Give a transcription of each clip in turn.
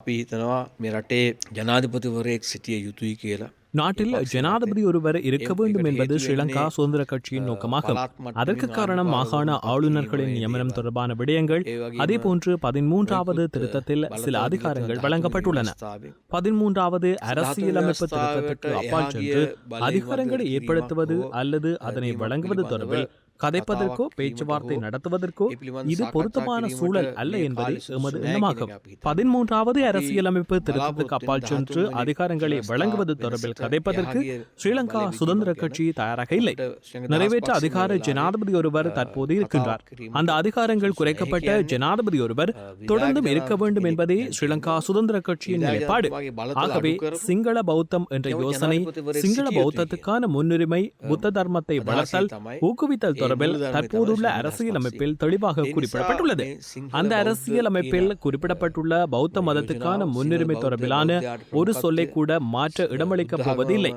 අපි හිතනවා මේ රටේ ජනාධිපතිවරයෙක් සිටිය යුතුයි කියලා. நாட்டில் ஜனாதிபதி ஒருவர் இருக்க வேண்டும் என்பது ஸ்ரீலங்கா சுதந்திர கட்சியின் நோக்கமாகும் அதற்கு காரணம் மாகாண ஆளுநர்களின் நியமனம் தொடர்பான விடயங்கள் அதேபோன்று பதிமூன்றாவது திருத்தத்தில் சில அதிகாரங்கள் வழங்கப்பட்டுள்ளன பதிமூன்றாவது அரசியலமைப்பு திருத்தத்துக்கு அப்பால் சென்று அதிகாரங்களை ஏற்படுத்துவது அல்லது அதனை வழங்குவது தொடர்பில் கதைப்பதற்கோ பேச்சுவார்த்தை நடத்துவதற்கோ இது பொருத்தமான சூழல் அல்ல என்பது எமது எண்ணமாகும் பதிமூன்றாவது அரசியலமைப்பு திருத்தத்துக்கு அப்பால் சென்று அதிகாரங்களை வழங்குவது தொடர்பில் கதைப்பதற்கு ஸ்ரீலங்கா சுதந்திர கட்சி தயாராக இல்லை. நிறைவேற்ற அதிகார ஜனாதிபதி ஒருவர் தற்போது இருக்கின்றார். அந்த அதிகாரங்கள் குறைக்கப்பட்ட ஜனாதிபதி ஒருவர் தொடர்ந்தும் இருக்க வேண்டும் என்பதே ஸ்ரீலங்கா சுதந்திர கட்சியின் நிலைப்பாடு. ஆகவே சிங்கள பௌத்தம் என்ற யோசனை சிங்கள பௌத்தத்துக்கான முன்னுரிமை புத்த தர்மத்தை வளர்த்தல் ஊக்குவித்தல் தொடர்பில் தற்போதுள்ள அரசியலமைப்பில் தெளிவாக குறிப்பிடப்பட்டுள்ளது. அந்த அரசியலமைப்பில் குறிப்பிடப்பட்டுள்ள பௌத்த மதத்துக்கான முன்னுரிமை தொடர்பிலான ஒரு சொல்லை கூட மாற்ற இடமளிக்கப் போவதில்லை.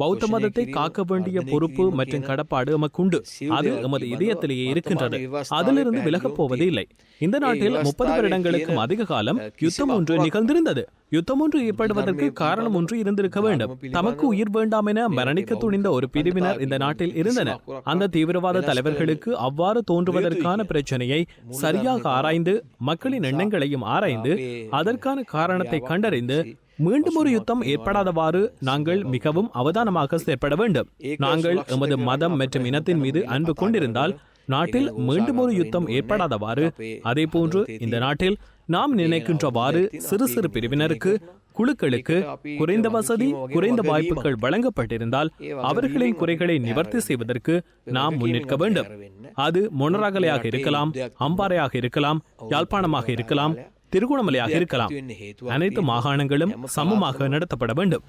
பௌத்த மதத்தை காக்க வேண்டிய பொறுப்பு மற்றும் கடப்பாடு எமக்குண்டு அது எமது இதயத்திலேயே இருக்கின்றது. அதிலிருந்து விலகப் போவது இல்லை இந்த நாட்டில் முப்பது வருடங்களுக்கும் அதிக காலம் யுத்தம் ஒன்று நிகழ்ந்திருந்தது யுத்தம் ஒன்று ஏற்படுவதற்கு காரணம் ஒன்று இருந்திருக்க வேண்டும். தமக்கு உயிர் வேண்டாம் என மரணிக்க துணிந்த ஒரு பிரிவினர் இந்த நாட்டில் இருந்தனர். அந்த தீவிரவாத தலைவர்களுக்கு அவ்வாறு தோன்றுவதற்கான பிரச்சனையை சரியாக ஆராய்ந்து மக்களின் எண்ணங்களையும் ஆராய்ந்து அதற்கான காரணத்தை கண்டறிந்து மீண்டும் ஒரு யுத்தம் ஏற்படாதவாறு நாங்கள் மிகவும் அவதானமாக செயற்பட வேண்டும். நாங்கள் எமது மதம் மற்றும் இனத்தின் மீது அன்பு கொண்டிருந்தால் நாட்டில் மீண்டும் ஒரு யுத்தம் ஏற்படாதவாறு அதே போன்று இந்த நாட்டில் நாம் நினைக்கின்றவாறு சிறு சிறு பிரிவினருக்கு குழுக்களுக்கு குறைந்த வசதி குறைந்த வாய்ப்புகள் வழங்கப்பட்டிருந்தால் அவர்களின் குறைகளை நிவர்த்தி செய்வதற்கு நாம் முன்னிற்க வேண்டும். அது மொனராகலையாக இருக்கலாம் அம்பாறையாக இருக்கலாம் யாழ்ப்பாணமாக இருக்கலாம் திருகோணமலையாக இருக்கலாம். அனைத்து மாகாணங்களும் சமமாக நடத்தப்பட வேண்டும்.